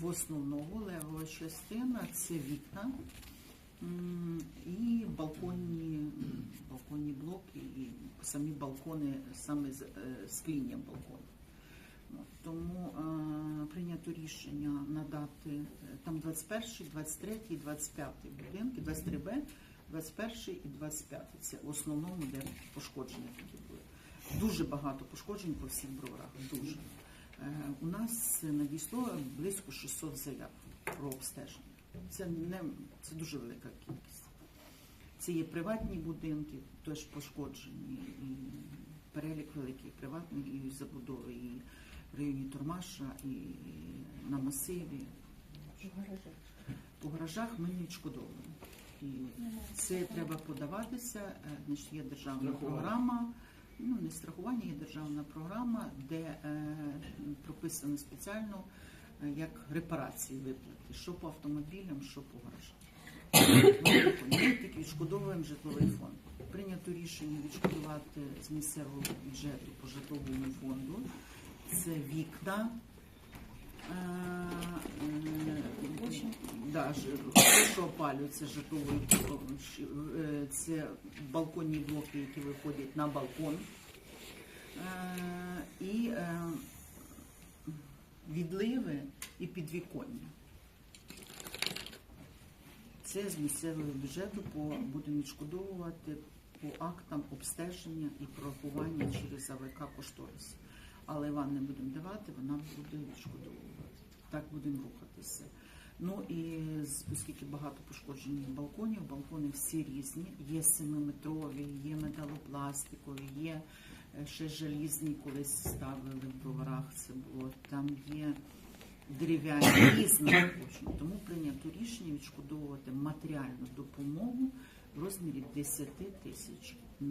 в основному левова частина це вікна і балконні, балконні блоки, і самі балкони, саме з- е, скління балкону. Тому е, прийнято рішення надати е, там 21, 23, 25 будинки, 23Б, 21 і 25. Це в основному, де пошкодження такі були. Дуже багато пошкоджень по всіх броварах. Дуже. Е, У нас надійшло близько 600 заяв про обстеження. Це не це дуже велика кількість. Це є приватні будинки, теж пошкоджені, і перелік великий приватних і забудови, і в районі Тормаша, і на масиві. По гаражах ми не відшкодовуємо. І це треба подаватися. е, Значить, є державна програма. Ну, не страхування, є державна програма, де е, прописано спеціально е, як репарації виплати, що по автомобілям, що по гаражам. Ми тільки відшкодовуємо житловий фонд. Прийнято рішення відшкодувати з місцевого бюджету по житловому фонду. Це вікна. Да, що опалюється житловою, е, це балконні блоки, які виходять на балкон. Е, І е, відливи і підвіконня. Це з місцевого бюджету по будемо відшкодовувати по актам обстеження і прорахування через АВК кошторис. Але вам не будемо давати, вона буде відшкодовувати. Так будемо рухатися. Ну і оскільки багато пошкоджених балконів, балкони всі різні. Є семиметрові, є металопластикові, є е, ще желізні, колись ставили в броварах. Це було там є дерев'яні точно. Тому прийнято рішення відшкодовувати матеріальну допомогу в розмірі 10 тисяч